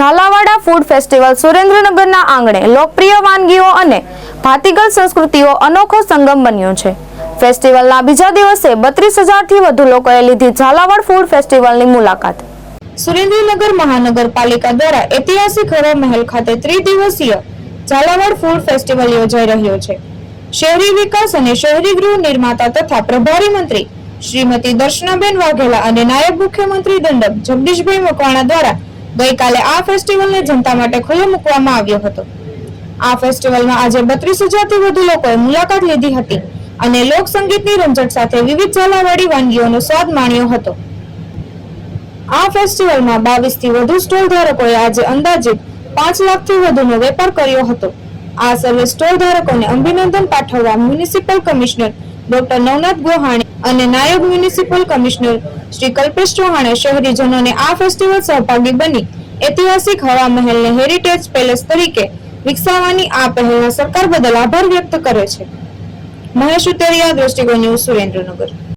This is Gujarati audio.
ઝાલાવાડા ફૂડ ફેસ્ટિવલ સુરેન્દ્રનગરના આંગણે લોકપ્રિય વાનગીઓ અને ભાતીગળ સંસ્કૃતિઓ અનોખો સંગમ બન્યો છે. ફેસ્ટિવલના બીજા દિવસે બત્રીસ હજારથી વધુ લોકોએ લીધી ઝાલાવાડ ફૂડ ફેસ્ટિવલની મુલાકાત. સુરેન્દ્રનગર મહાનગરપાલિકા દ્વારા ઐતિહાસિક હરો મહેલ ખાતે ત્રિદિવસીય ઝાલાવાડ ફૂડ ફેસ્ટિવલ યોજાઈ રહ્યો છે. શહેરી વિકાસ અને શહેરી ગૃહ નિર્માતા તથા પ્રભારી મંત્રી શ્રીમતી દર્શનાબેન વાઘેલા અને નાયબ મુખ્યમંત્રી દંડક જગદીશભાઈ મકવાણા દ્વારા ગઈકાલે આ ફેસ્ટિવલને જનતા માટે ખુલ્લો મૂકવામાં આવ્યો હતો. આ ફેસ્ટિવલમાં આજે બત્રીસ હજારથી વધુ લોકોએ મુલાકાત લીધી હતી અને લોક સંગીતની રમઝટ સાથે વિવિધ ઝાલાવાડી વાનગીઓનો સ્વાદ માણ્યો હતો. આ ફેસ્ટિવલમાં બાવીસથી વધુ સ્ટોલ ધારકોએ આજે અંદાજિત પાંચ લાખથી વધુનો વેપાર કર્યો હતો. આ સર્વે સ્ટોલ ધારકોને અભિનંદન પાઠવવા municipal commissioner doctor Navnath Gohani અને નાયબ મ્યુનિસિપલ કમિશનર શ્રી કલ્પેશ ચૌહાણે શહેરીજનોને આ ફેસ્ટિવલ સહભાગી બની ઐતિહાસિક હવા મહેલને હેરિટેજ પેલેસ તરીકે વિકસાવવાની આ પહેલના સરકાર બદલ આભાર વ્યક્ત કરે છે. મહેશ ઉતરિયા, દ્રષ્ટિકોણ ન્યૂઝ સુરેન્દ્રનગર.